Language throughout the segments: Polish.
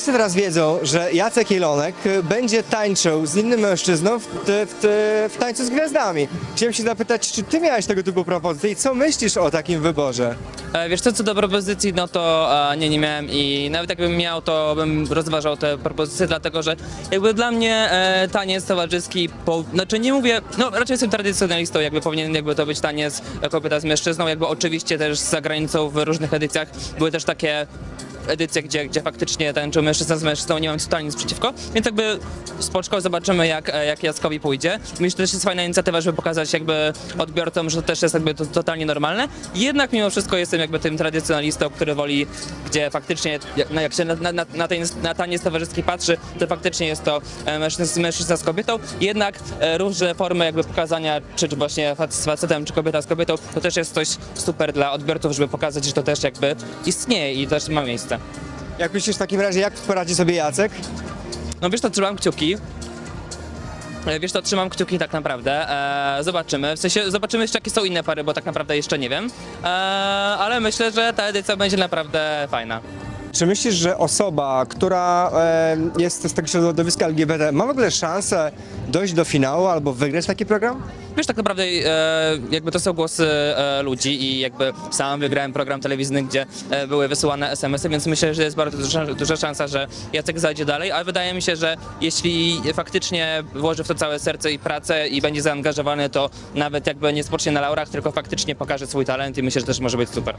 wszyscy teraz wiedzą, że Jacek Jelonek y, będzie tańczył z innym mężczyzną w, w, t- w tańcu z gwiazdami. Chciałem się zapytać, czy ty miałeś tego typu propozycje i co myślisz o takim wyborze? E, Wiesz co, co do propozycji, no to e, nie, nie miałem i nawet jakbym miał, to bym rozważał te propozycje, dlatego że jakby dla mnie e, taniec towarzyski, po, znaczy nie mówię, no raczej jestem tradycjonalistą, jakby powinien jakby to być taniec e, kobieta z mężczyzną, jakby oczywiście też za granicą w różnych edycjach były też takie edycje, gdzie, gdzie faktycznie tańczył mężczyzna z mężczyzną, nie mam totalnie nic przeciwko, więc jakby spoczko, zobaczymy jak, e, jak Jackowi pójdzie. Myślę, że to też jest fajna inicjatywa, żeby pokazać jakby odbiorcom, że to też jest jakby to, totalnie normalne. Jednak mimo wszystko jestem jakby tym tradycjonalistą, który woli, gdzie faktycznie no jak się na, na, na, taniec, na taniec towarzyski patrzy, to faktycznie jest to e, mężczyzna, mężczyzna z kobietą. Jednak e, różne formy jakby pokazania, czy, czy właśnie fac- z facetem, czy kobieta z kobietą, to też jest coś super dla odbiorców, żeby pokazać, że to też jakby istnieje i też ma miejsce. Jak myślisz w takim razie, jak poradzi sobie Jacek? No wiesz, to trzymam kciuki. E, Wiesz, to trzymam kciuki tak naprawdę. E, zobaczymy. W sensie zobaczymy jeszcze jakie są inne pary, bo tak naprawdę jeszcze nie wiem. E, ale myślę, że ta edycja będzie naprawdę fajna. Czy myślisz, że osoba, która e, jest z tego środowiska LGBT, ma w ogóle szansę dojść do finału albo wygrać taki program? Wiesz, tak naprawdę e, jakby to są głosy e, ludzi i jakby sam wygrałem program telewizyjny, gdzie e, były wysyłane SMS-y, więc myślę, że jest bardzo duża, duża szansa, że Jacek zajdzie dalej, ale wydaje mi się, że jeśli faktycznie włoży w to całe serce i pracę i będzie zaangażowany, to nawet jakby nie spocznie na laurach, tylko faktycznie pokaże swój talent i myślę, że też może być super.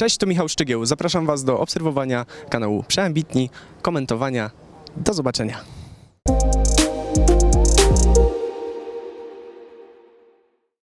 Cześć, to Michał Szczygieł. Zapraszam Was do obserwowania kanału Przeambitni, komentowania. Do zobaczenia.